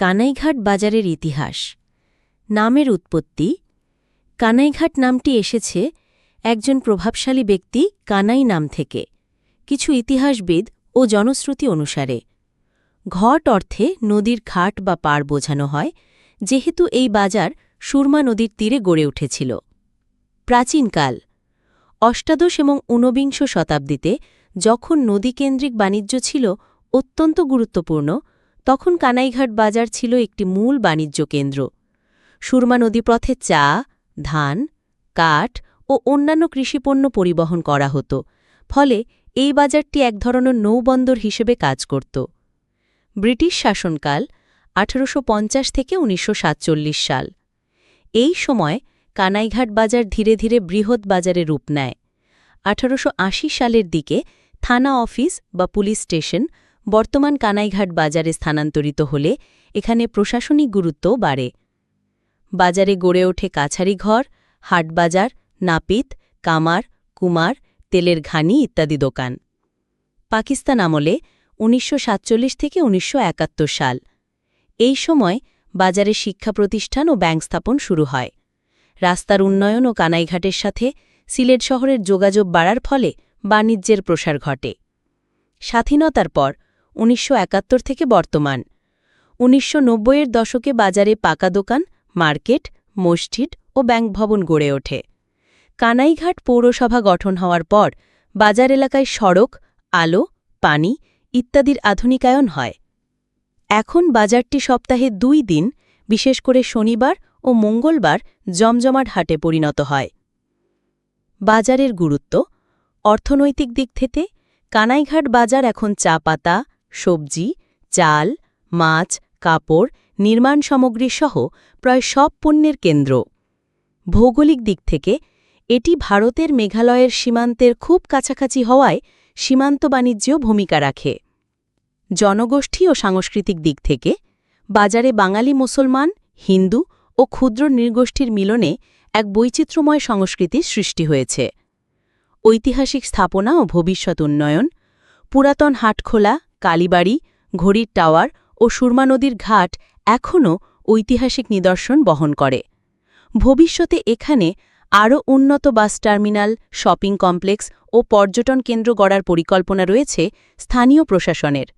কানাইঘাট বাজারের ইতিহাস। নামের উৎপত্তি। কানাইঘাট নামটি এসেছে একজন প্রভাবশালী ব্যক্তি কানাই নাম থেকে। কিছু ইতিহাসবিদ ও জনশ্রুতি অনুসারে। ঘট অর্থে নদীর ঘাট বা পার বোঝানো হয়, যেহেতু এই বাজার সুরমা নদীর তীরে গড়ে উঠেছিল। প্রাচীনকাল। অষ্টাদশ এবং ঊনবিংশ শতাব্দীতে যখন নদীকেন্দ্রিক বাণিজ্য ছিল অত্যন্ত গুরুত্বপূর্ণ তখন কানাইঘাট বাজার ছিল একটি মূল বাণিজ্য কেন্দ্র। সুরমা নদীপথে চা, ধান, কাঠ ও অন্যান্য কৃষিপণ্য পরিবহন করা হতো, ফলে এই বাজারটি এক ধরনের নৌবন্দর হিসেবে কাজ করত। ব্রিটিশ শাসনকাল আঠারোশ পঞ্চাশ থেকে উনিশশো সাতচল্লিশ সাল। এই সময় কানাইঘাট বাজার ধীরে ধীরে বৃহৎ বাজারে রূপ নেয়। আঠারোশ আশি সালের দিকে থানা অফিস বা পুলিশ স্টেশন বর্তমান কানাইঘাট বাজারে স্থানান্তরিত হলে এখানে প্রশাসনিক গুরুত্বও বাড়ে। বাজারে গড়ে ওঠে কাছারি ঘর হাটবাজার নাপিত, কামার, কুমার, তেলের ঘানি ইত্যাদি দোকান। পাকিস্তান আমলে উনিশশো সাতচল্লিশ থেকে উনিশশো একাত্তর সাল। এই সময় বাজারে শিক্ষা প্রতিষ্ঠান ও ব্যাংক স্থাপন শুরু হয়। রাস্তার উন্নয়ন ও কানাইঘাটের সাথে সিলেট শহরের যোগাযোগ বাড়ার ফলে বাণিজ্যের প্রসার ঘটে। স্বাধীনতার পর উনিশশো একাত্তর থেকে বর্তমান। উনিশশো এর দশকে বাজারে পাকা দোকান, মার্কেট, মসজিদ ও ব্যাংক ভবন গড়ে ওঠে। কানাইঘাট পৌরসভা গঠন হওয়ার পর বাজার এলাকায় সড়ক, আলো, পানি ইত্যাদির আধুনিকায়ন হয়। এখন বাজারটি সপ্তাহে দুই দিন, বিশেষ করে শনিবার ও মঙ্গলবার জমজমাট হাটে পরিণত হয়। বাজারের গুরুত্ব, অর্থনৈতিক দিক থেকে কানাইঘাট বাজার এখন চা পাতা সবজি, চাল, মাছ, কাপড়, নির্মাণ সামগ্রী সহ প্রায় সব পণ্যের কেন্দ্র। ভৌগোলিক দিক থেকে, এটি ভারতের মেঘালয়ের সীমান্তের খুব কাছাকাছি হওয়ায় সীমান্ত বাণিজ্যেও ভূমিকা রাখে। জনগোষ্ঠী ও সাংস্কৃতিক দিক থেকে, বাজারে বাঙালি, মুসলমান, হিন্দু ও ক্ষুদ্র নৃগোষ্ঠীর মিলনে এক বৈচিত্র্যময় সংস্কৃতির সৃষ্টি হয়েছে। ঐতিহাসিক স্থাপনা ও ভবিষ্যৎ উন্নয়ন, পুরাতন হাটখোলা কালীবাড়ি, ঘড়ির টাওয়ার ও সুরমা নদীর ঘাট এখনও ঐতিহাসিক নিদর্শন বহন করে। ভবিষ্যতে এখানে আরও উন্নত বাস টার্মিনাল, শপিং কমপ্লেক্স ও পর্যটন কেন্দ্র গড়ার পরিকল্পনা রয়েছে স্থানীয় প্রশাসনের।